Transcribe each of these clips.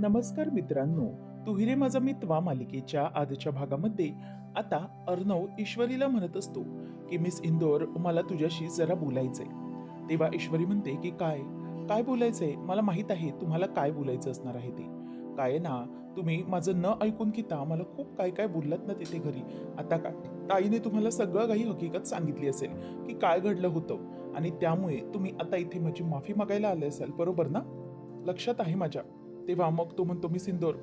नमस्कार मित्रांनो तुहिरे माझा मित्वा मालिकेच्या आजच्या भागामध्ये आता अर्णव ईश्वरीला म्हणत असतो की मिस इंदोर मला तुझ्याशी जरा बोलायचंय. तेव्हा ईश्वरी म्हणते की काय? काय बोलायचंय? मला माहीत आहे तुम्हाला काय बोलायचं असणार आहे ते. काय ना तुम्ही माझं न ऐकून घेता मला खूप काय काय बोललात ना तिथे घरी. आता काय ताईने तुम्हाला सगळं काही हकीकत सांगितली असेल की काय घडलं होतं आणि त्यामुळे तुम्ही आता इथे माझी माफी मागायला आले असाल. बरोबर ना? लक्षात आहे माझ्या. तेव्हा मग तो म्हणतो मी सिंदोर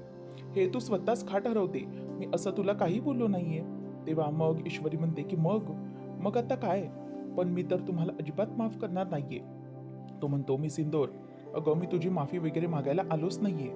हे तू स्वतःच खा ठरवते. मी असं तुला काही बोललो नाहीये. तेव्हा मग ईश्वरी म्हणते की मग मग आता काय? पण मी तर तुम्हाला अजिबात माफ करणार नाहीये. तो म्हणतो मी सिंदोर अगं मी तुझी माफी वगैरे मागायला आलोच नाहीये.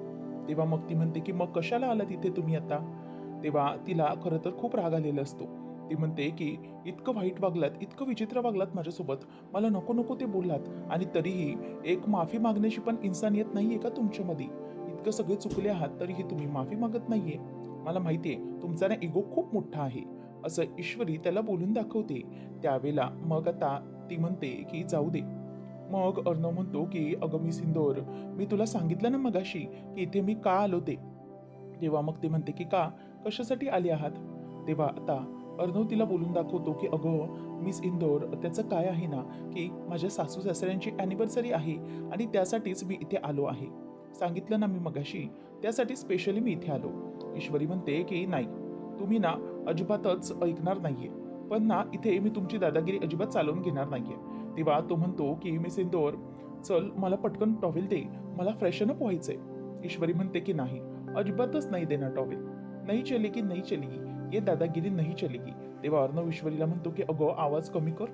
तेव्हा मग ती म्हणते की मग कशाला आला तिथे तुम्ही आता? तेव्हा तिला खरं तर खूप राग आलेला असतो. ती म्हणते की इतकं वाईट वागलात इतकं विचित्र वागलात माझ्यासोबत. मला नको नको ते बोललात. आणि तरीही एक माफी मागण्याची पण इन्सानियत नाही आहे का तुमच्यामध्ये? इतकं सगळे चुकले आहात तरीही तुम्ही माफी मागत नाहीये. मला माहितीये तुमचा ना इगो खूप मोठा आहे. असं ईश्वरी त्याला बोलून दाखवते. त्यावेळेला मग आता ती म्हणते की जाऊ दे. मग अर्णव म्हणतो की अगं मी सिंदोर मी तुला सांगितलं ना मगाशी की इथे मी का आलो ते? तेव्हा मग ते म्हणते की का? कशासाठी आले आहात? तेव्हा आता अर्णव तिला बोलून दाखवतो की अगं मिस इंदोर त्याचं काय आहे ना की माझ्या सासू सासऱ्यांची अॅनिव्हर्सरी आहे आणि त्यासाठीच मी इथे आलो आहे. सांगितलं ना मी मगाशी त्यासाठी स्पेशली मी इथे आलो. ईश्वरी म्हणते की नाही तुम्ही ना अजिबातच ऐकणार नाहीये. पण ना इथे मी तुमची दादागिरी अजिबात चालवून घेणार नाहीये. तेव्हा तो म्हणतो की मी सिंदोर चल मला पटकन टॉवेल दे. मला फ्रेशन अप व्हायचंय. ईश्वरी म्हणते की नाही अजिबातच नाही देणार टॉवेल. नाही चले की नाही चलेगी ये दादागिरी नाही चलेगी तेव्हा अर्णव ईश्वरीला म्हणतो की अगो आवाज कमी कर.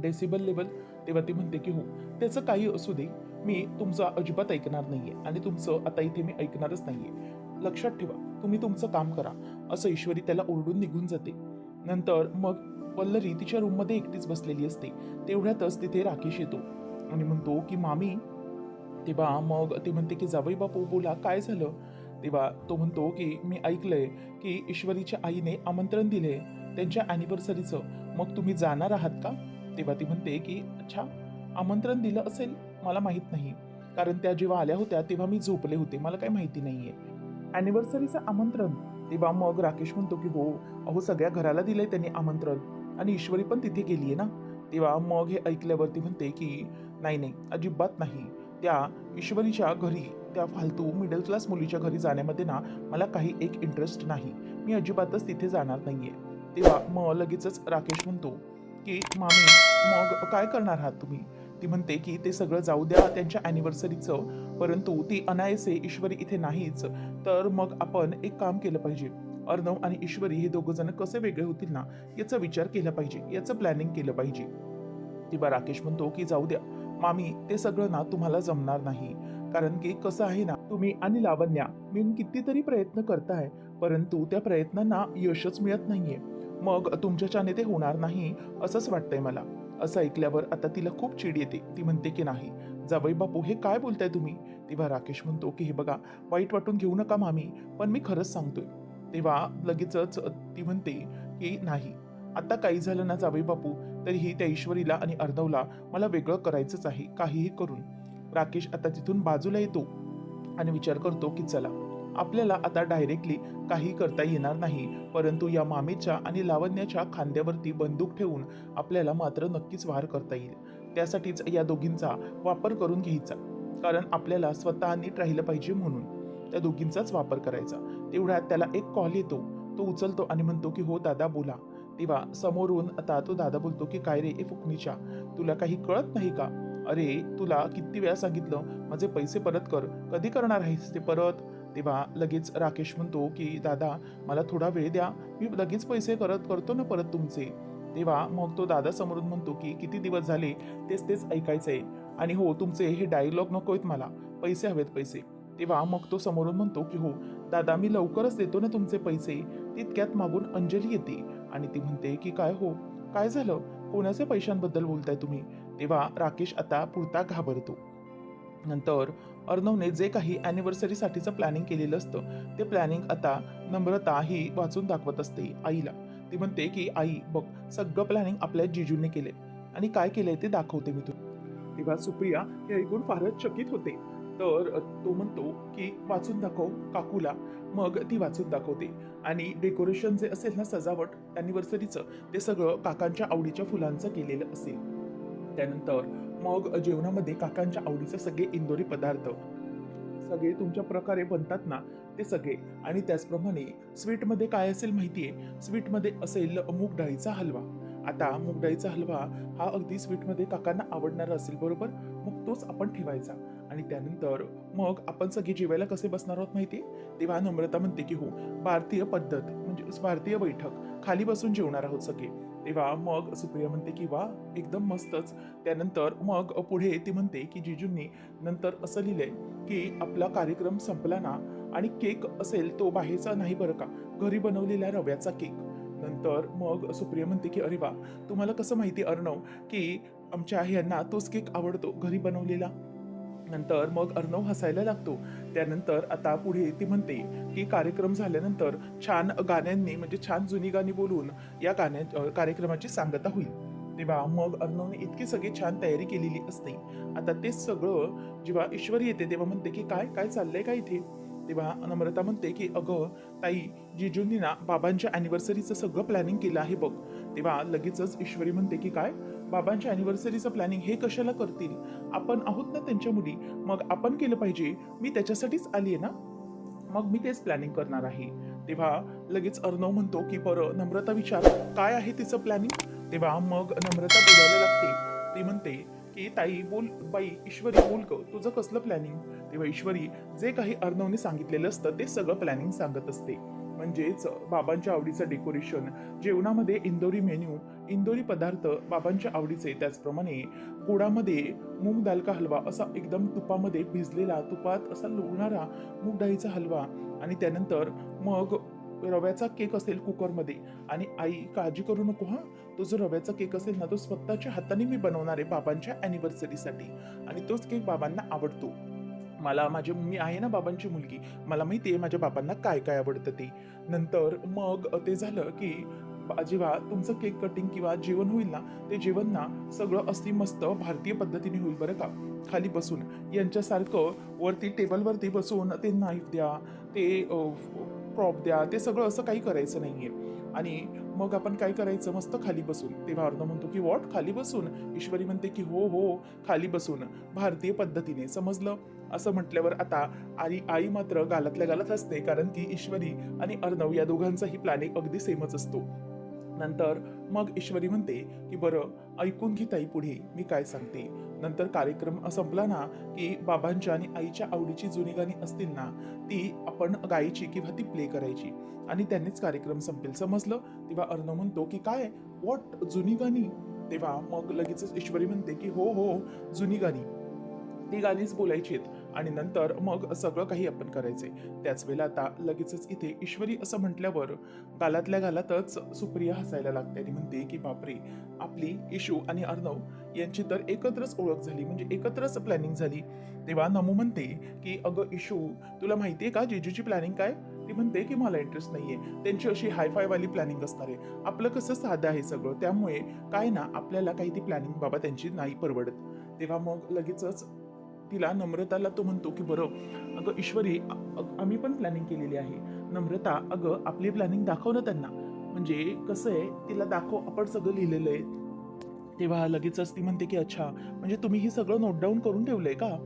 डेसिबल लेवल तेव्हा ती म्हणते की हो त्याचं काही असू दे. मी तुमचं अजिबात ऐकणार नाहीये आणि तुमचं आता इथे मी ऐकणारच नाहीये. लक्षात ठेवा तुम्ही तुमचं काम करा असं ईश्वरी त्याला ओरडून निघून जाते. नंतर मग पल्लरी तिच्या रूममध्ये एकटीच बसलेली असते. तेवढ्यातच तिथे राकेश येतो आणि म्हणतो की मामी. तेव्हा मग ते म्हणते की जावई बापू बोला काय झालं? तेव्हा तो म्हणतो की मी ऐकलंय की ईश्वरीच्या आईने आमंत्रण दिले त्यांच्या अॅनिव्हर्सरीचं मग तुम्ही जाणार आहात का? तेव्हा ती म्हणते की अच्छा आमंत्रण दिलं असेल. मला माहीत नाही. कारण त्या जेव्हा आल्या होत्या तेव्हा मी झोपले होते. मला काही माहिती नाहीये. अॅनिव्हर्सरीचं आमंत्रण. तेव्हा मग राकेश म्हणतो की हो अहो सगळ्या घराला दिलंय त्यांनी आमंत्रण. आणि ईश्वरी पण तिथे गेलीये ना? तेव्हा मग हे ऐकल्यावरती म्हणते की नाही नाही अजिबात नाही. त्या ईश्वरीच्या घरी त्या फालतू मिडल क्लास मुलीच्या घरी जाण्यामध्ये ना मला काही एक इंटरेस्ट नाही. मी अजिबातच तिथे जाणार नाहीये. तेव्हा मग लगेचच राकेश म्हणतो की मामी मग काय करणार आहात तुम्ही? ती म्हणते की ते सगळं जाऊ द्या त्यांच्या अॅनिव्हर्सरीचं परंतु ती अनायसे ईश्वरी इथे नाहीच. तर मग आपण एक काम केलं पाहिजे. अर्णव आणि ईश्वरी हे दोघं जण कसे वेगळे होतील ना याचा विचार केला पाहिजे. याचं प्लॅनिंग केलं पाहिजे. तेव्हा राकेश म्हणतो की जाऊ द्या. मामी ते सगळं ना तुम्हाला जमणार नाही. कारण की कसं आहे ना तुम्ही आणि लावण्या मिळून कितीतरी प्रयत्न करताय परंतु त्या प्रयत्नांना यशच मिळत नाहीये. मग तुमच्याच्याने ते होणार नाही असंच वाटतंय मला. असं ऐकल्यावर आता तिला खूप चिड येते. ती म्हणते की नाही जावई बापू हे काय बोलताय तुम्ही? तेव्हा राकेश म्हणतो की हे बघा वाईट वाटून घेऊ नका मामी पण मी खरंच सांगतोय. तेव्हा लगेचच ती म्हणते की नाही आता काही झालं ना जावई बापू तरीही त्या ईश्वरीला आणि अर्णवला मला वेगळं करायचंच आहे काहीही करून. राकेश आता तिथून बाजूला येतो आणि विचार करतो की चला आपल्याला आता डायरेक्टली काही करता येणार नाही. परंतु या मामेच्या आणि लावण्याच्या खांद्यावरती बंदूक ठेवून आपल्याला मात्र नक्कीच वार करता येईल. त्यासाठीच या दोघींचा वापर करून घ्यायचा. कारण आपल्याला स्वतः नीट राहिलं पाहिजे म्हणून त्या दोघींचाच वापर करायचा. तेवढ्यात त्याला एक कॉल येतो. तो उचलतो आणि म्हणतो की हो दादा बोला. तेव्हा समोरून आता तो दादा बोलतो की काय रे ए फुकणीच्या तुला काही कळत नाही का? अरे तुला किती वेळा सांगितलं माझे पैसे परत कर. कधी करणार आहेस ते परत? तेव्हा लगेच राकेश म्हणतो की दादा मला थोडा वेळ द्या. मी लगेच पैसे करत करतो ना परत तुमचे. तेव्हा मग तो दादा समोरून म्हणतो की किती दिवस झाले? तेच तेच ऐकायचंय. आणि हो तुमचे हे डायलॉग नको आहेत मला. पैसे हवेत पैसे. तेव्हा मग तो समोरून म्हणतो की हो दादा मी लवकरच देतो ना तुमचे पैसे. तितक्यात मागून अंजली येते. आणि ती म्हणते की काय हो? काय झालं? कोणाच्या पैशांबद्दल बोलताय तुम्ही? तेव्हा राकेश आता पुरता घाबरतो. नंतर अर्णवने जे काही अॅनिव्हर्सरीसाठीचं प्लॅनिंग केलेलं असतं ते प्लॅनिंग आता नम्रता ही वाचून दाखवत असते आईला. ती म्हणते की आई बघ सगळं प्लॅनिंग आपल्या जिजूने केले आणि काय केलंय ते दाखवते मी तुला. तेव्हा सुप्रिया हे ऐकून फारच चकित होते. तर तो म्हणतो की वाचून दाखव काकूला. मग ती वाचून दाखवते. आणि डेकोरेशन जे असेल ना सजावट अॅनिव्हर्सरीचं ते सगळं काकांच्या आवडीच्या फुलांचं केलेलं असेल. त्यानंतर मग जेवणामध्ये काकांच्या आवडीचे सगळे इंदोरी पदार्थ. सगळे तुमच्या प्रकारे बनतात ना ते सगळे. आणि त्याचप्रमाणे स्वीटमध्ये काय असेल माहितीये? स्वीटमध्ये असेल मूग डाळीचा हलवा. आता मूग डाळीचा हलवा हा अगदी स्वीटमध्ये काकांना आवडणारा असेल बरोबर? मग तोच आपण ठेवायचा. आणि त्यानंतर मग आपण सगळे जेवायला कसे बसणार आहोत माहिती तेव्हा नम्रता म्हणते की हो भारतीय पद्धत म्हणजे भारतीय बैठक. खाली बसून जेवणार आहोत सगळे. तेव्हा मग सुप्रिया म्हणते की वा एकदम मस्तच. त्यानंतर मग पुढे ती म्हणते की जिजूंनी नंतर असं लिहिलंय की आपला कार्यक्रम संपला ना आणि केक असेल तो बाहेरचा नाही बरं का? घरी बनवलेला रव्याचा केक. नंतर मग सुप्रिया म्हणते की अरे वा तुम्हाला कसं माहिती अर्णव की आमच्या ह्यांना तोच केक आवडतो घरी बनवलेला? नंतर मग अर्णव हसायला लागतो. त्यानंतर आता पुढे ती म्हणते की कार्यक्रम झाल्यानंतर छान गाण्यांनी म्हणजे छान जुनी गाणी बोलून या गाण्या कार्यक्रमाची सांगता होईल. तेव्हा मग अर्णवने इतकी सगळी छान तयारी केलेली असते. आता ते सगळं जेव्हा ईश्वरी येते तेव्हा म्हणते की काय काय चाललंय का इथे? तेव्हा नम्रता म्हणते की अगं ताई जिजूंनी ना बाबांच्या अॅनिव्हर्सरीचं सगळं प्लॅनिंग केलं आहे बघ. तेव्हा लगेचच ईश्वरी म्हणते की काय? बाबांच्या अॅनिव्हर्सरीचं प्लॅनिंग हे कशाला करतील? आपण आहोत ना त्यांच्या मुली. मग आपण केलं पाहिजे. मी त्याच्यासाठीच आली आहे ना? मग मी तेच प्लॅनिंग करणार आहे. तेव्हा लगेच अर्णव म्हणतो की बरं नम्रता विचार. काय आहे तिचं प्लॅनिंग तेव्हा मग नम्रता बोलायला लागते. ती म्हणते की ताई बोल बाई ईश्वरी बोल ग. तुझं कसलं प्लॅनिंग तेव्हा ईश्वरी जे काही अर्णवने सांगितलेलं असतं ते सगळं प्लॅनिंग सांगत असते. म्हणजेच बाबांच्या आवडीचं डेकोरेशन जेवणामध्ये इंदोरी मेन्यू इंदोरी पदार्थ बाबांच्या आवडीचे. त्याचप्रमाणे गोडामध्ये मूग दाल का हलवा असा एकदम तुपामध्ये भिजलेला तुपात असा लोळणारा मूग डाळीचा हलवा आणि त्यानंतर मग रव्याचा केक असेल कुकरमध्ये. आणि आई काळजी करू नको हा. तो जो रव्याचा केक असेल ना तो स्वतःच्या हाताने मी बनवणार आहे बाबांच्या अॅनिव्हर्सरीसाठी आणि तोच केक बाबांना आवडतो. मला माझी मी आहे ना बाबांची मुलगी. मला माहिती आहे माझ्या बाबांना काय काय आवडतं ते. नंतर मग ते झालं की जेव्हा तुमचं केक कटिंग किंवा जेवण होईल ना ते जेवण ना सगळं अगदी मस्त भारतीय पद्धतीने होईल बरं का. खाली बसून. यांच्यासारखं वरती टेबलवरती बसून ते नाईफ द्या ते प्रॉप द्या ते सगळं असं काही करायचं नाही आहे आणि मग आपण काय करायचं? मस्त खाली बसून. तेव्हा अर्ध म्हणतो की वॉट खाली बसून? ईश्वरी म्हणते की हो हो खाली बसून. भारतीय पद्धतीने. समजलं? असं म्हटल्यावर आता आई आई मात्र गालातल्या गालात असते कारण की ईश्वरी आणि अर्णव या दोघांचाही प्लॅनिंग अगदी सेमच असतो. नंतर मग ईश्वरी म्हणते की बरं ऐकून घे ताई पुढे मी काय सांगते. नंतर कार्यक्रम संपला ना की बाबांच्या आणि आईच्या आवडीची जुनी गाणी असतील ना ती आपण गायची किंवा ती प्ले करायची. आणि त्यांनीच कार्यक्रम संपेल. समजलं? तेव्हा अर्णव म्हणतो की काय? वॉट जुनी गाणी? तेव्हा मग लगेचच ईश्वरी म्हणते की हो हो जुनी गाणी. ती गाणीच बोलायची आहेत आणि नंतर मग सगळं काही आपण करायचंय त्याच वेळेला आता लगेचच इथे ईश्वरी असं म्हटल्यावर गालातल्या गालातच सुप्रिया हसायला लागते आणि म्हणते की बापरे! आपली इशू आणि अर्णव यांची तर एकत्रच ओळख झाली. म्हणजे एकत्रच प्लॅनिंग झाली. तेव्हा नमू म्हणते की अगं इशू तुला माहिती आहे का जेजूची प्लॅनिंग काय? ती म्हणते की मला इंटरेस्ट नाहीये. त्यांची अशी हायफाय वाली प्लॅनिंग असणार आहे. आपलं कसं साधं आहे सगळं? त्यामुळे काय ना आपल्याला काही ती प्लॅनिंग बाबा त्यांची नाही परवडत. तेव्हा मग लगेचच तिला नम्रताला तो म्हणतो की बरं अगं ईश्वरी आम्ही पण प्लॅनिंग केलेली आहे. नम्रता अगं आपली प्लॅनिंग दाखव ना त्यांना. म्हणजे कसं आहे तिला दाखव आपण सगळं लिहिलेलं आहे. तेव्हा लगेचच ती म्हणते की अच्छा म्हणजे तुम्ही हे सगळं नोट डाऊन करून ठेवलंय का?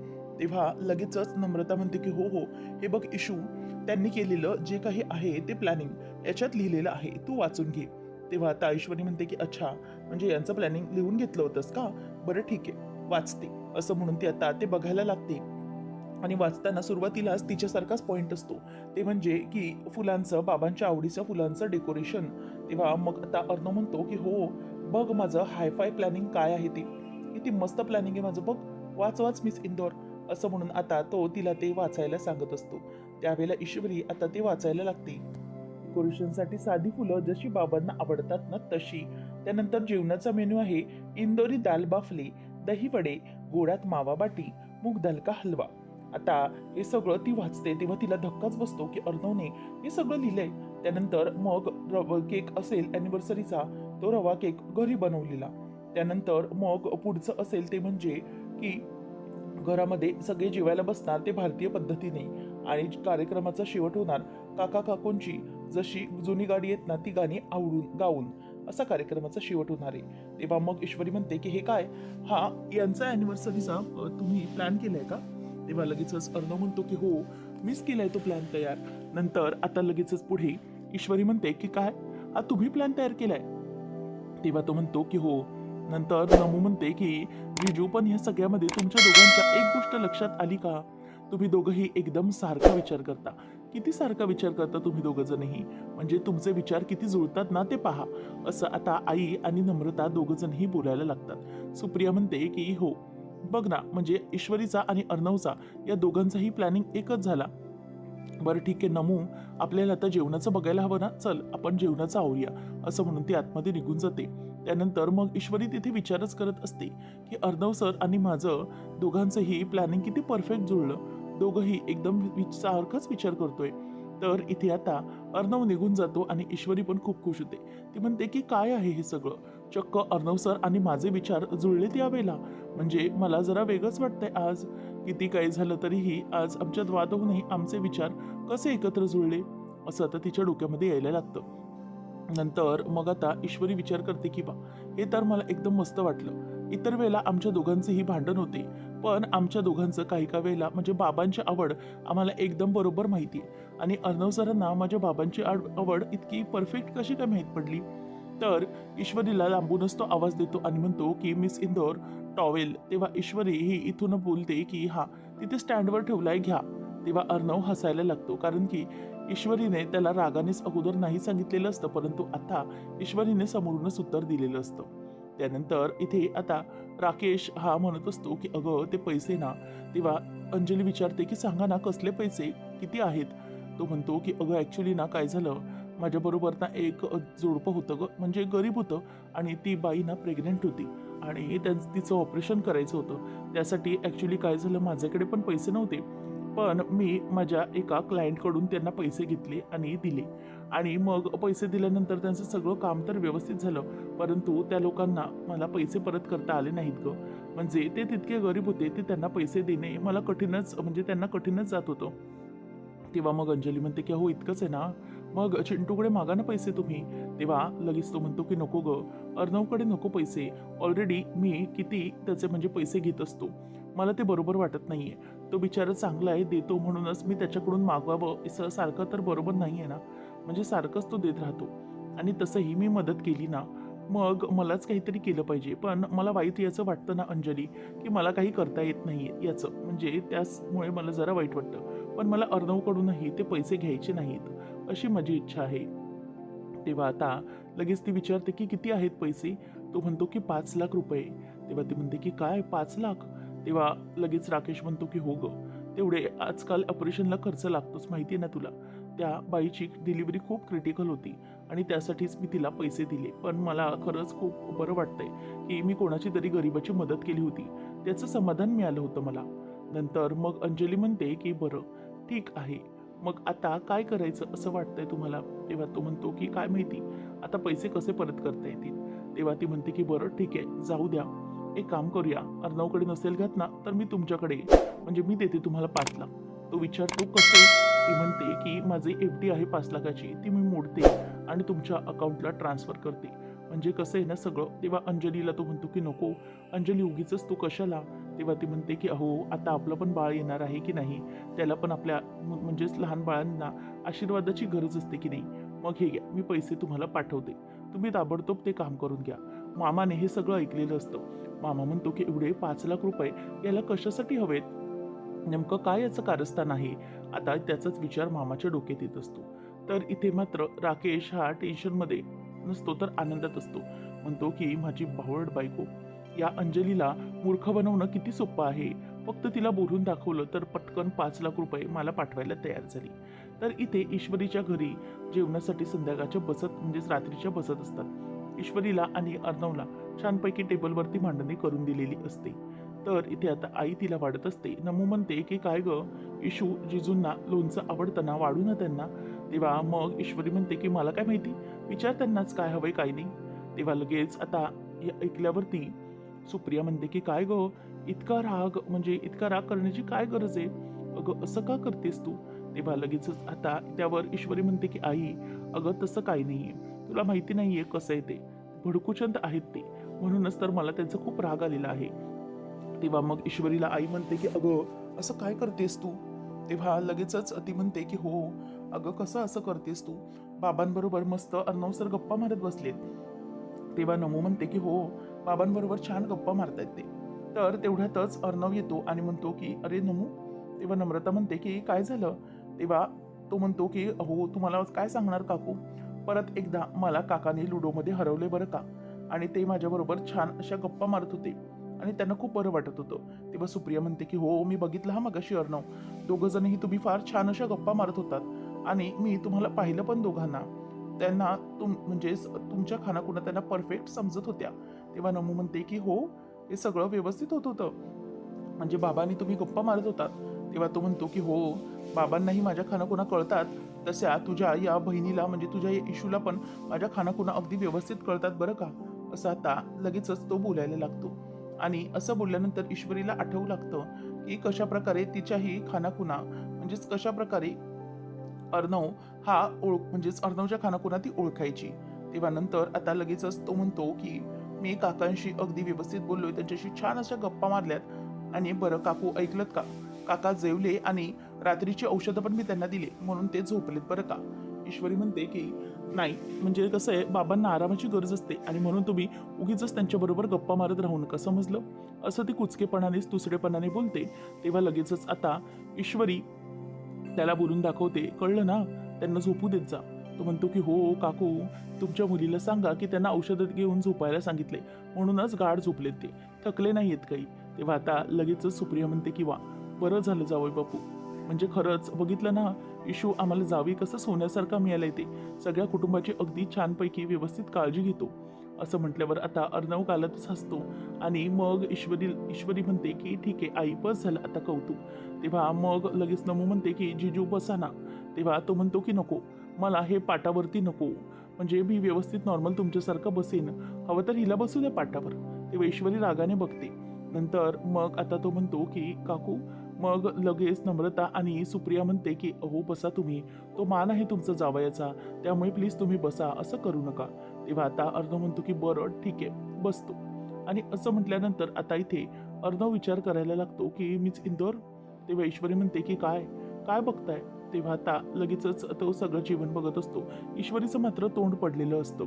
तेव्हा लगेचच नम्रता म्हणते की हो हो हे बघ इशू त्यांनी केलेलं जे काही आहे ते प्लॅनिंग याच्यात लिहिलेलं आहे तू वाचून घे. तेव्हा आता ऐश्वरी म्हणते की अच्छा म्हणजे यांचं प्लॅनिंग लिहून घेतलं होतंस का? बरं ठीक आहे वाचते. असं म्हणून ती आता ते बघायला लागते. आणि वाचताना सुरुवातीलाच तिच्यासारखाच पॉईंट असतो. ते म्हणजे की फुलांचं बाबांच्या आवडीचं फुलांचं डेकोरेशन तेव्हा मग आता अर्णव म्हणतो की हो बघ माझं हायफाय प्लॅनिंग काय आहे ते. किती मस्त प्लॅनिंग आहे माझं बघ. वाच वाच मिस इंदोर. असं म्हणून आता तो तिला ते वाचायला सांगत असतो. त्यावेळेला ईश्वरी आता ते वाचायला लागते. डेकोरेशनसाठी साधी फुलं जशी बाबांना आवडतात ना तशी. त्यानंतर जेवणाचा मेनू आहे इंदोरी दाल बाफले दही वडे गोड्यात मावा बाटी मूग दालका हलवा. आता हे सगळं ती वाचते तेव्हा तिला धक्काच बसतो की अर्णवने हे सगळं लिहिलंय. त्यानंतर मग रवा केक असेल अॅनिव्हर्सरीचा तो रवा केक घरी बनवलेला. त्यानंतर मग पुढचं असेल ते म्हणजे की घरामध्ये सगळे जेवायला बसणार ते भारतीय पद्धतीने. आणि कार्यक्रमाचा शेवट होणार काका काकूंची जशी जुनी गाडी येत ना ती गाणी आवडून गाऊन. असा कार्यक्रमाचा शेवट होणार आहे. तेव्हा मग ईश्वरी म्हणते की हे काय? हा यांचा अॅनिव्हर्सरीचा तुम्ही प्लॅन केला आहे का? तेव्हा लगेचच अर्णव म्हणतो की हो मीच केलाय तो प्लॅन तयार. नंतर आता लगेचच पुढे ईश्वरी म्हणते की काय? हा तुम्ही प्लॅन तयार केलाय. तेव्हा तो म्हणतो की हो. नंतर नमू म्हणते की जिजू पण ह्या सगळ्यामध्ये तुमच्या दोघांच्या एक गोष्ट लक्षात आली का? तुम्ही दोघंही एकदम सारखा विचार करता. किती सारखा विचार करता तुम्ही दोघं जणही? म्हणजे तुमचे विचार किती जुळतात ना ते पहा. असं आता आई आणि नम्रता दोघं जणही बोलायला लागतात. सुप्रिया म्हणते की हो बघ ना म्हणजे ईश्वरीचा आणि अर्णवचा या दोघांचाही प्लॅनिंग एकच झाला. बरं ठीक आहे नमू आपल्याला आता जेवणाचं बघायला हवं ना? चल आपण जेवणाचं आवरूया असं म्हणून ती आतमध्ये निघून जाते. त्यानंतर मग ईश्वरी तिथे विचारच करत असते की अर्णव सर आणि माझं दोघांचंही प्लॅनिंग किती परफेक्ट जुळलं. दोघंही एकदम वि- विचार करतोय. तर इथे आता अर्णव निघून जातो आणि ईश्वरी पण खूप खुश होते. ती म्हणते की काय आहे हे सगळं? चक्क अर्णव सर आणि माझे विचार जुळलेत यावेळेला. म्हणजे मला जरा वेगळंच वाटतंय आज. किती काही झालं तरीही आज आमच्यात वाद होऊनही आमचे विचार कसे एकत्र जुळले? असं आता तिच्या डोक्यामध्ये यायला लागतं. नंतर मग आता ईश्वरी विचार करते की बा हे तर मला एकदम मस्त वाटलं. इतर वेळेला आमच्या दोघांचंही भांडण होते. पण आमच्या दोघांचं काही का वेळेला म्हणजे बाबांची आवड आम्हाला एकदम बरोबर माहिती. आणि अर्णव सरांना माझ्या बाबांची आवड इतकी परफेक्ट कशी काय माहीत पडली? तर ईश्वरीला लांबूनच तो आवाज देतो आणि म्हणतो की मिस इंदोर टॉवेल तेव्हा ईश्वरी ही इथून बोलते की हा तिथे स्टँडवर ठेवलाय घ्या. तेव्हा अर्णव हसायला लागतो कारण की ईश्वरीने त्याला रागानेच अगोदर नाही सांगितलेलं असतं परंतु आता ईश्वरीने समोरूनच उत्तर दिलेलं असतं. त्यानंतर इथे आता राकेश हा म्हणत असतो की अगं ते पैसे ना. तेव्हा अंजली विचारते की सांगा ना कसले पैसे? किती आहेत? तो म्हणतो की अगं ॲक्च्युली ना काय झालं? माझ्याबरोबर ना एक जोडपं होतं ग म्हणजे गरीब होतं आणि ती बाई ना प्रेग्नेंट होती आणि त्यांचं तिचं ऑपरेशन करायचं होतं. त्यासाठी ॲक्च्युली काय झालं माझ्याकडे पण पैसे नव्हते. पण मी माझ्या एका क्लायंटकडून त्यांना पैसे घेतले आणि दिले. आणि मग पैसे दिल्यानंतर त्यांचं सगळं काम तर व्यवस्थित झालं परंतु त्या लोकांना मला पैसे परत करता आले नाहीत ग. म्हणजे ते तितके गरीब होते ते त्यांना पैसे देणे मला कठीणच म्हणजे त्यांना कठीणच जात होतं. तेव्हा मग अंजली म्हणते की हो इतकंच आहे ना? मग चिंटूकडे मागा ना पैसे तुम्ही? तेव्हा लगेच तो म्हणतो की नको ग. अर्णवकडे नको पैसे. ऑलरेडी मी किती त्याचे म्हणजे पैसे घेत असतो. मला ते बरोबर वाटत नाहीये. तो बिचारा चांगला आहे देतो म्हणूनच मी त्याच्याकडून मागवावं. असं सारखं तर बरोबर नाही आहे ना? म्हणजे सारखंच तो देत राहतो. आणि तसंही मी मदत केली ना मग मलाच काहीतरी केलं पाहिजे. पण मला वाईट याचं वाटतं ना अंजली की मला काही करता येत नाही याचं. म्हणजे त्याचमुळे मला जरा वाईट वाटतं. पण मला अर्णवकडूनही ते पैसे घ्यायचे नाहीत अशी माझी इच्छा आहे. तेव्हा आता लगेच ती विचारते की किती आहेत पैसे? तो म्हणतो की पाच लाख रुपये. तेव्हा ती म्हणते की काय? पाच लाख? तेव्हा लगेच राकेश म्हणतो की हो ग. तेवढे आजकाल ऑपरेशनला खर्च लागतोच माहिती आहे ना तुला. त्या बाईची डिलिव्हरी खूप क्रिटिकल होती आणि त्यासाठीच मी तिला पैसे दिले. पण मला खरंच खूप बरं वाटतंय की मी कोणाची तरी गरिबाची मदत केली होती. त्याचं समाधान मिळालं होतं मला. नंतर मग अंजली म्हणते की बरं ठीक आहे. मग आता काय करायचं असं वाटतंय तुम्हाला? तेव्हा तो म्हणतो की काय माहिती. आता पैसे कसे परत करता येतील? तेव्हा ती म्हणते की बरं ठीक आहे. जाऊ द्या. एक काम करूया. अर्णवकडे नसेल घात ना तर मी तुमच्याकडे म्हणजे मी देते तुम्हाला पाच लाख तो विचारतो कसं? ती म्हणते की माझी एफ डी आहे पाच लाखाची ती मी मोडते आणि तुमच्या अकाउंटला ट्रान्सफर करते. म्हणजे कसं आहे ना सगळं तेव्हा अंजलीला तो म्हणतो की नको अंजली उगीच तू कशाला? तेव्हा ती म्हणते की अहो आता आपलं पण बाळ येणार आहे की नाही? त्याला पण आपल्या म्हणजेच लहान बाळांना आशीर्वादाची गरज असते की नाही? मग हे घ्या मी पैसे तुम्हाला पाठवते. तुम्ही ताबडतोब ते काम करून घ्या. मामाने हे सगळं ऐकलेलं असतं. मामा म्हणतो की एवढे पाच लाख रुपये याला कशासाठी हवेत? नेमकं काय याचं कारस्थान आहे? आता त्याचाच विचार मामाच्या डोक्यात येत असतो. तर इथे मात्र राकेश हा टेन्शनमध्ये नसतो तर आनंदात असतो. म्हणतो की माझी भावड बायको या अंजलीला मूर्ख बनवणं किती सोपं आहे? फक्त तिला बोलून दाखवलं तर पटकन पाच लाख रुपये मला पाठवायला तयार झाली. तर इथे ईश्वरीच्या घरी जेवणासाठी संध्याकाळच्या बसत म्हणजेच रात्रीच्या बसत असतात. ईश्वरीला आणि अर्णवला छानपैकी टेबलवरती मांडणी करून दिलेली असते. तर इथे आता आई तिला वाढत असते. नमू म्हणते की काय ग? इशू जिजूंना लोणचं आवडतं ना वाढू ना त्यांना. तेव्हा मग ईश्वरी म्हणते की मला काय माहिती? विचार त्यांनाच काय हवंय काय नाही. तेव्हा लगेच आता ऐकल्यावरती सुप्रिया म्हणते की काय ग? इतका राग म्हणजे इतका राग करण्याची काय गरज आहे? अगं असं का करतेस तू? तेव्हा लगेचच आता त्यावर ईश्वरी म्हणते की आई अगं तसं काही नाहीये. तुला माहिती नाहीये कसं आहे ते. भडकूचंद आहेत ते. म्हणूनच तर मला त्यांचा खूप राग आलेला आहे. तेव्हा मग ईश्वरीला आई म्हणते की अगं असं काय करतेस तू? तेव्हा लगेचच ती म्हणते की हो अगं कसं असं करतेस तू? बाबांबरोबर मस्त अर्णव सर गप्पा मारत बसलेत. तेव्हा नमू म्हणते की हो बाबांबरोबर छान गप्पा मारतायत ते. तर तेवढ्यातच अर्णव येतो आणि म्हणतो की अरे नमू. तेव्हा नम्रता म्हणते की काय झालं? तेव्हा तो म्हणतो की हो तुम्हाला काय सांगणार काकू? परत एकदा मला काकाने लुडोमध्ये हरवले बरं का? आणि ते माझ्याबरोबर छान अशा गप्पा मारत होते. आणि त्यांना खूप बरं वाटत होतं. तेव्हा सुप्रिया म्हणते की हो मी बघितलं हा मगाशी अर्णव. दोघंजणही तुम्ही फार छान अशा गप्पा मारत होतात. आणि मी तुम्हाला पाहिलं पण दोघांना. त्यांना तुम म्हणजे तुमच्या खानाखुणा त्यांना परफेक्ट समजत होत्या. तेव्हा नमू म्हणते की हो हे सगळं व्यवस्थित होत होतं. म्हणजे बाबांनी तुम्ही गप्पा मारत होतात. तेव्हा तो म्हणतो की हो बाबांनाही माझ्या खानाखुणा कळतात. तशा तुझ्या या बहिणीला म्हणजे तुझ्या या इशूला पण माझ्या खानाखुणा अगदी व्यवस्थित कळतात बरं का? असं आता लगेचच तो बोलायला लागतो. आणि असं बोलल्यानंतर ईश्वरीला आठवू लागतं की कशा प्रकारे तिच्याही खानाखुणा म्हणजेच कशा प्रकारे अर्णव हा ओळख म्हणजेच अर्णवच्या खानाखुना ती ओळखायची. तेव्हा नंतर आता लगेचच तो म्हणतो की मी काकांशी अगदी व्यवस्थित बोललोय त्यांच्याशी छान अशा गप्पा मारल्यात. आणि बरं काकू ऐकलत का? काका जेवले आणि रात्रीची औषधं पण मी त्यांना दिले म्हणून ते झोपलेत बरं का? ईश्वरी म्हणते की नाही. म्हणजे कसं आहे बाबांना आरामाची गरज असते आणि म्हणून तुम्ही उगीच त्यांच्याबरोबर गप्पा मारत राहू नका समजलं असं ती कुचकेपणानेच दुसरेपणाने बोलते. तेव्हा लगेचच आता ईश्वरी त्याला बोलून दाखवते कळलं ना? त्यांना झोपू देत जा. तो म्हणतो की हो काकू तुमच्या मुलीला सांगा की त्यांना औषधं घेऊन झोपायला सांगितले. म्हणूनच गाढ झोपलेत ते. थकले नाहीयेत काही. तेव्हा आता लगेचच सुप्रिया म्हणते की वा बरं झालं जावई बापू. म्हणजे खरंच बघितलं ना इशू आम्हाला जावी कसं सोन्यासारखा मिळालंय ते सगळ्या कुटुंबाची अगदी छानपैकी व्यवस्थित काळजी घेतो. असं म्हटल्यावर आता अर्णव कालतच हसतो आणि मग ईश्वरी ईश्वरी म्हणते की ठीक आहे आई बस झालं आता कौतुक. तेव्हा मग लगेच नमू म्हणते की जिजू बसा ना. तेव्हा तो म्हणतो की नको मला हे पाटावरती नको. म्हणजे मी व्यवस्थित नॉर्मल तुमच्यासारखं बसेन. हवं तर हिला बसू द्या पाटावर. तेव्हा ईश्वरी रागाने बघते. नंतर मग आता तो म्हणतो की काकू मग लगेच नम्रता आणि सुप्रिया म्हणते की अहो बसा तुम्ही. तो मान आहे तुमचा जावयाचा. त्यामुळे प्लीज तुम्ही बसा. असं करू नका. तेव्हा आता अर्णव म्हणतो की बरं ठीक आहे. बसतो. आणि असं म्हटल्यानंतर आता इथे अर्णव विचार करायला लागतो की मीच इंदोर. तेव्हा ईश्वरी म्हणते की काय? काय बघताय? तेव्हा आता लगेचच तो सगळं जीवन बघत असतो. ईश्वरीचं मात्र तोंड पडलेलं असतं.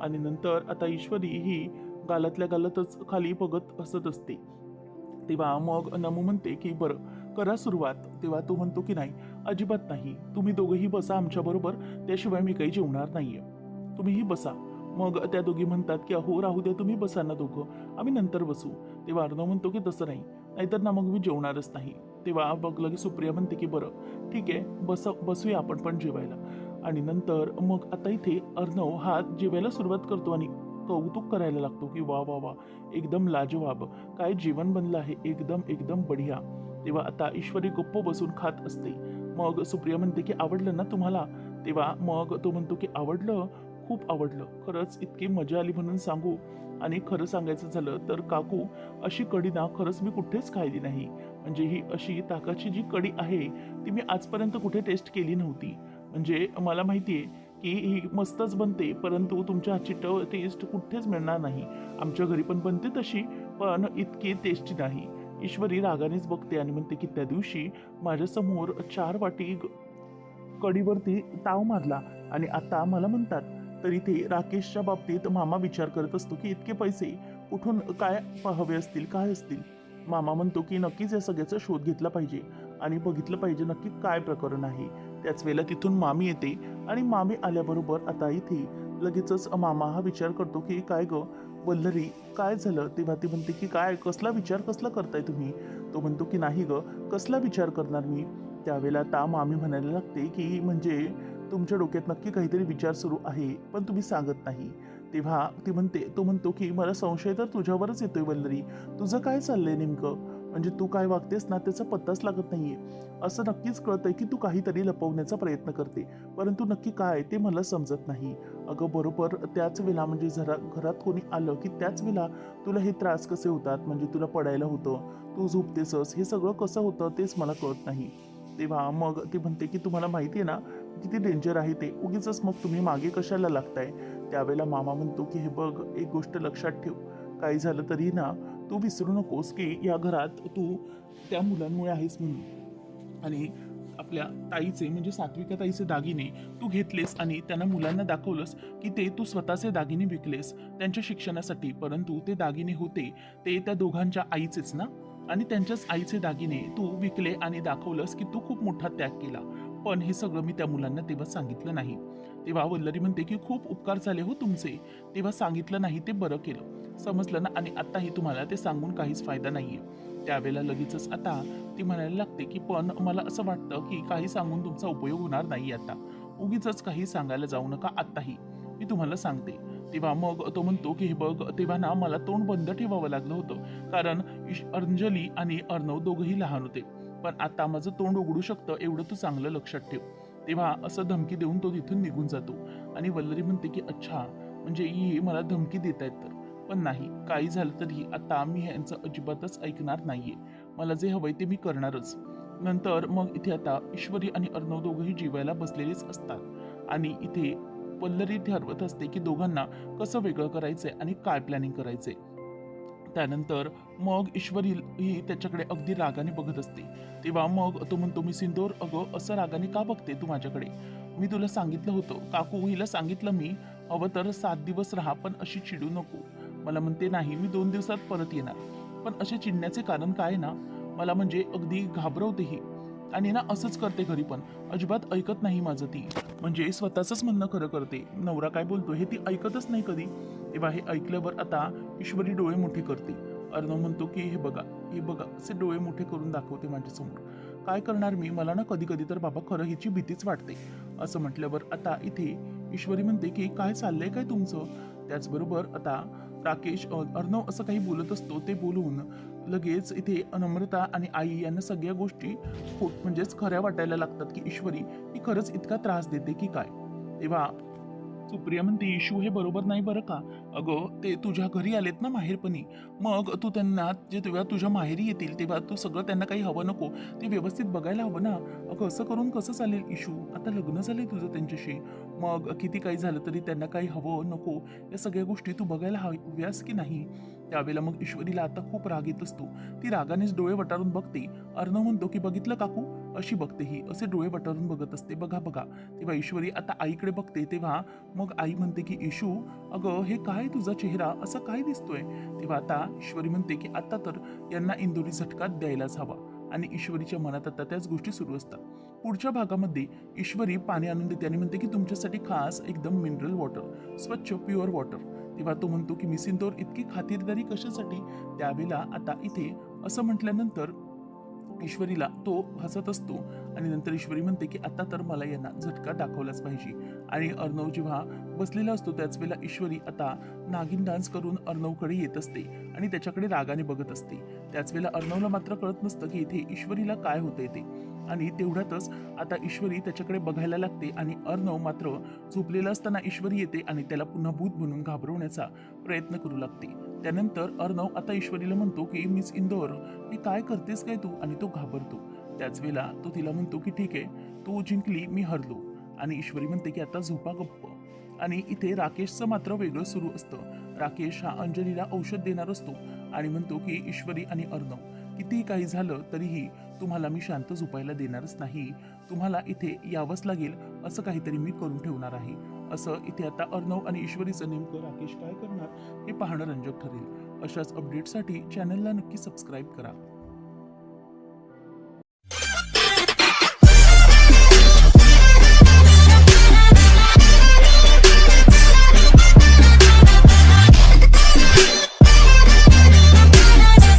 आणि नंतर आता ईश्वरी ही गालातल्या गालातच खाली बघत असत असते. तेव्हा मग नमू म्हणते की बरं. करा सुरुवात तेव्हा तो म्हणतो की नाही अजिबात नाही. तुम्ही दोघंही बसा आमच्याबरोबर त्याशिवाय मी काही जेवणार नाहीये. तुम्हीही बसा. मग त्या दोघी म्हणतात की अहो राहू द्या तुम्ही बसा ना दोघं. आम्ही नंतर बसू. तेव्हा अर्णव म्हणतो की तसं नाही. नाहीतर ना मग मी जेवणारच नाही. तेव्हा बघलं की सुप्रिया म्हणते की बरं ठीक आहे बस बसूया आपण पण जेवायला. आणि नंतर मग आता इथे अर्णव हा जेवायला सुरुवात करतो आणि कौतुक करायला लागतो की वा वा वा एकदम लाजवाब. काय जीवन बनलं आहे. एकदम एकदम बढिया. तेव्हा आता ईश्वरी गप्प बसून खात असते. मग सुप्रिया म्हणते की आवडलं ना तुम्हाला? तेव्हा मग तो म्हणतो की आवडलं खूप आवडलं. खरंच इतकी मजा आली म्हणून सांगू. आणि खरं सांगायचं झालं तर काकू अशी कडी ना खरंच मी कुठेच खायली नाही. म्हणजे ही अशी ताकाची जी कडी आहे ती मी आजपर्यंत कुठे टेस्ट केली नव्हती. म्हणजे मला माहिती आहे की ही मस्तच बनते परंतु तुमच्या हातची ट टेस्ट कुठेच मिळणार नाही. आमच्या घरी पण बनते तशी पण इतकी टेस्टी नाही. ईश्वरी रागानेच बघते आणि म्हणते की त्या दिवशी माझ्यासमोर चार वाटी ग- ताव मारला. आणि आता मला म्हणतात तरी ते राकेशच्या बाबतीत मामा विचार करत असतो की इतके पैसे कुठून काय हवे असतील काय असतील? मामा म्हणतो की नक्कीच या सगळ्याचा शोध घेतला पाहिजे. आणि बघितलं पाहिजे नक्की काय प्रकरण आहे. त्याच वेळेला तिथून मामी येते. आणि मामी आल्याबरोबर आता इथे लगेचच मामा हा विचार करतो की काय ग? वल्लरी काय झालं? तेव्हा ती म्हणते की काय कसला विचार कसला करताय तुम्ही? तो म्हणतो की नाही ग कसला विचार करणार मी? त्यावेळेला ताम आम्ही म्हणायला लागते की म्हणजे तुमच्या डोक्यात नक्की काहीतरी विचार सुरू आहे पण तुम्ही सांगत नाही. तेव्हा ती म्हणते तो म्हणतो की मला संशय तर तुझ्यावरच येतोय वल्लरी तुझं काय चाललंय नेमकं? म्हणजे तू काय वागतेस ना त्याचा पत्ताच लागत नाहीये. असं नक्कीच कळतंय की तू काहीतरी लपवण्याचा प्रयत्न करते परंतु नक्की काय ते मला समजत नाही. अगं बरोबर त्याच वेळेला म्हणजे जरा घरात कोणी आलं की त्याच वेळेला तुला हे त्रास कसे होतात? म्हणजे तुला पडायला होतं तू झोपतेसस हे सगळं कसं होतं तेच मला कळत नाही. तेव्हा मग ती म्हणते की तुम्हाला माहिती आहे ना किती डेंजर आहे ते. उगीच मग तुम्ही मागे कशाला लागताय? त्यावेळेला मामा म्हणतो की हे बघ एक गोष्ट लक्षात ठेव. काही झालं तरी ना तू विसरू नकोस की या घरात तू त्या मुलांमुळे आहेस म्हणून. आणि आपल्या ताईचे म्हणजे सात्विका ताईचे दागिने तू घेतलेस आणि त्यांना मुलांना दाखवलंस की ते तू स्वतःचे दागिने विकलेस त्यांच्या शिक्षणासाठी परंतु ते दागिने होते ते त्या दोघांच्या आईचेच ना? आणि त्यांच्याच आईचे दागिने तू विकले आणि दाखवलंस की तू खूप मोठा त्याग केला. पण हे सगळं मी त्या मुलांना तेव्हा सांगितलं नाही. तेव्हा वल्लरी म्हणते की खूप उपकार झाले हो तुमचे. तेव्हा सांगितलं नाही ते बरं केलं. समजलं ना? आणि आत्ताही तुम्हाला ते सांगून काहीच फायदा नाहीये. त्यावेळेला लगेचच आता ती म्हणायला लागते की पण मला असं वाटतं की काही सांगून तुमचा उपयोग होणार नाही आता. उगीच काही सांगायला जाऊ नका आत्ताही. मी तुम्हाला सांगते. तेव्हा मग तो म्हणतो की हे बघ तेव्हा ना मला तोंड बंद ठेवावं लागलं होतं. कारण अंजली आणि अर्णव दोघंही लहान होते. पण आता माझं तोंड उघडू शकतं एवढं तू चांगलं लक्षात ठेव. तेव्हा असं धमकी देऊन तो तिथून निघून जातो. आणि वल्लरी म्हणते की अच्छा म्हणजे ही मला धमकी देत आहेत तर. पण नाही. काही झालं तरी आता मी यांचं अजिबातच ऐकणार नाहीये. मला जे हवंय ते मी करणारच. नंतर मग इथे आता ईश्वरी आणि अर्णव दोघंही जेवायला बसलेलेच असतात. आणि इथे पल्लरी ठरवत असते की दोघांना कसं वेगळं करायचंय आणि काय प्लॅनिंग करायचंय. त्यानंतर मग ईश्वरी ही त्याच्याकडे अगदी रागाने बघत असते. तेव्हा मग तो म्हणतो मी सिंदूर अगं असं रागाने का बघते तू माझ्याकडे? मी तुला सांगितलं होतं. काकू हिला सांगितलं मी हवं तर सात दिवस राहा पण अशी चिडू नको. मला म्हणते नाही मी दोन दिवसात परत येणार. पण असे चिडण्याचे कारण काय ना मला म्हणजे अगदी घाबरवतेही. आणि ना असंच करते घरी पण. अजिबात ऐकत नाही माझं ती. म्हणजे स्वतःच म्हणणं खरं करते. नवरा काय बोलतो हे ती ऐकतच नाही कधी. तेव्हा हे ऐकल्यावर आता ईश्वरी डोळे मोठे करते. अर्णव म्हणतो की हे बघा हे बघा असे डोळे मोठे करून दाखवते माझ्यासमोर. काय करणार मी? मला ना कधी कधी तर बाबा खरं हिची भीतीच वाटते. असं म्हटल्यावर आता इथे ईश्वरी म्हणते की काय चाललंय काय तुमचं? त्याचबरोबर आता राकेश अर्णव असं काही बोलत असतो ते बोलून लगेच इथे नम्रता आणि आई यांना सगळ्या गोष्टी खोट म्हणजेच खऱ्या वाटायला लागतात की ईश्वरी ही खरंच इतका त्रास देते की काय? तेव्हा सुप्रिया म्हणते इशू हे बरोबर नाही बरं का? अगं ते तुझ्या घरी आलेत ना माहेरपणी. मग तू त्यांना जे तेव्हा तुझ्या माहेरी येतील तेव्हा तू सगळं त्यांना काही हवं नको. ते व्यवस्थित बघायला हवं ना. अगं असं करून कसं चालेल इशू आता लग्न झालंय तुझं त्यांच्याशी. मग किती काही झालं तरी त्यांना काही हवं नको. या सगळ्या गोष्टी तू बघायला हव्यास की नाही? त्यावेळेला मग ईश्वरीला आता खूप राग येत असतो. ती रागानेच डोळे वटारून बघते. अर्णव म्हणतो की बघितलं काकू? अशी बघते ही असे डोळे वटारून बघत असते. बघा बघा. तेव्हा ईश्वरी आता आईकडे बघते तेव्हा मग आई म्हणते की ईशू अगं हे काय तुझा चेहरा? असा काय दिसतोय? तेव्हा आता ईश्वरी म्हणते की आता तर यांना इंदोरी झटका द्यायलाच हवा. आणि ईश्वरीच्या मनात आता त्याच गोष्टी सुरू असतात. पुढच्या भागामध्ये ईश्वरी पाणी आणून देते आणि म्हणते की तुमच्यासाठी खास एकदम मिनरल वॉटर स्वच्छ प्युअर वॉटर तेव्हा तो म्हणतो की मिसिंदोर इतकी खातिरदारी कशासाठी? त्यावेळेला आता इथे असं म्हटल्यानंतर ईश्वरीला तो हसत असतो. आणि नंतर ईश्वरी म्हणते की आता तर मला यांना झटका दाखवलाच पाहिजे. आणि अर्णव जेव्हा बसलेला असतो त्याच वेळेला ईश्वरी आता नागिन डान्स करून अर्णवकडे येत असते आणि त्याच्याकडे रागाने बघत असते. त्याच वेळेला अर्णवला मात्र कळत नसतं की इथे ईश्वरीला काय होतंय ते आणि तेवढ्यातच आता ईश्वरी त्याच्याकडे बघायला लागते आणि अर्णव मात्र झोपलेला असताना ईश्वरी येते आणि त्याला पुन्हा भूत बनून घाबरवण्याचा प्रयत्न करू लागते. त्यानंतर अर्णव आता ईश्वरीला म्हणतो की मिस इंदोर हे काय करतेस काय तू? आणि तो घाबरतो. त्याच वेळेला तो तिला म्हणतो की ठीक आहे तू जिंकली मी हरलो. आणि ईश्वरी म्हणते की आता झोपा गप्प. आणि इथे राकेशचं मात्र वेगळं सुरू असतं. राकेश हा अंजलीला औषध देणार असतो आणि म्हणतो की ईश्वरी आणि अर्णव कितीही काही झालं तरीही तुम्हाला मी शांत झोपायला देणारच नाही. तुम्हाला इथे यावंच लागेल असं काहीतरी मी करून ठेवणार आहे. असं इथे आता अर्णव आणि ईश्वरीचं नेमकं राकेश काय करणार हे पाहणं रंजक ठरेल. अशाच अपडेटसाठी चॅनलला नक्की सबस्क्राईब करा.